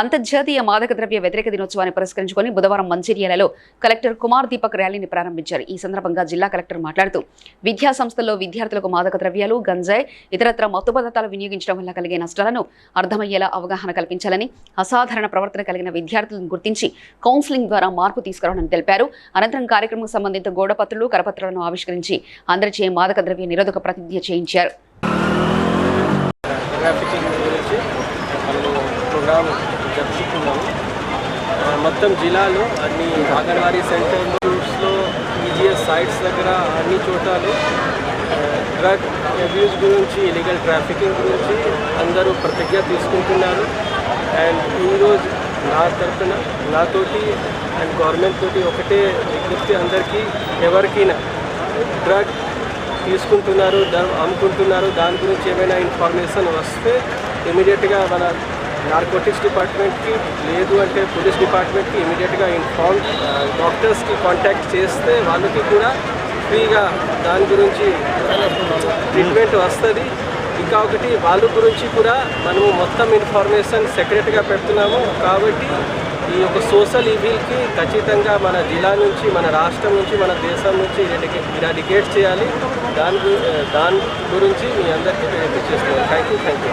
అంతర్జాతీయ మాదక ద్రవ్య వ్యతిరేక దినోత్సవాన్ని పురస్కరించుకుని బుధవారం మంచిర్యాలలో కలెక్టర్ కుమార్ దీపక్ ర్యాలీని ప్రారంభించారు ఈ సందర్భంగా జిల్లా కలెక్టర్ మాట్లాడుతూ విద్యా సంస్థల్లో విద్యార్థులకు మాదక ద్రవ్యాలు గంజాయి ఇతరత్ర మత్తు పదార్థాలు వినియోగించడం వల్ల కలిగే నష్టాలను అర్థమయ్యేలా అవగాహన కల్పించాలని అసాధారణ ప్రవర్తన కలిగిన విద్యార్థులను గుర్తించి కౌన్సిలింగ్ ద్వారా మార్పు తీసుకురావాలని తెలిపారు అనంతరం కార్యక్రమం సంబంధిత గోడపత్రులు కరపత్రాలను ఆవిష్కరించి అందరిచే మాదక ద్రవ్య నిరోధక ప్రతిజ్ఞ చేయించారు ప్రోగ్రామ్ జరుపుకున్నాము మొత్తం జిల్లాలో అన్ని అంగన్వాడీ సెంటర్స్లో ఈజీఎస్ సైట్స్ దగ్గర అన్ని చోటాలు డ్రగ్ అబ్యూస్ గురించి ఇలీగల్ ట్రాఫికింగ్ గురించి అందరూ ప్రతిజ్ఞ తీసుకుంటున్నారు అండ్ ఈరోజు నా తరఫున నాతోటి అండ్ గవర్నమెంట్ తోటి ఒకటే విజ్ఞప్తి అందరికీ ఎవరికైనా డ్రగ్ తీసుకుంటున్నారు అమ్ముకుంటున్నారు దాని గురించి ఏమైనా ఇన్ఫర్మేషన్ వస్తే ఇమీడియట్గా మన నార్కోటిక్స్ డిపార్ట్మెంట్కి లేదు అంటే పోలీస్ డిపార్ట్మెంట్కి ఇమీడియట్గా ఇన్ఫార్మ్ డాక్టర్స్కి కాంటాక్ట్ చేస్తే వాళ్ళకి కూడా ఫ్రీగా దాని గురించి ట్రీట్మెంట్ వస్తుంది ఇంకా ఒకటి వాళ్ళ గురించి కూడా మనము మొత్తం ఇన్ఫర్మేషన్ సెక్రెట్గా పెడుతున్నాము కాబట్టి ఈ యొక్క సోషల్ ఈవీల్కి ఖచ్చితంగా మన జిల్లా నుంచి మన రాష్ట్రం నుంచి మన దేశం నుంచి ఇరాడికేట్ చేయాలి దాని దాని గురించి మీ అందరికీ తెలియజేస్తున్నాను thank you thank you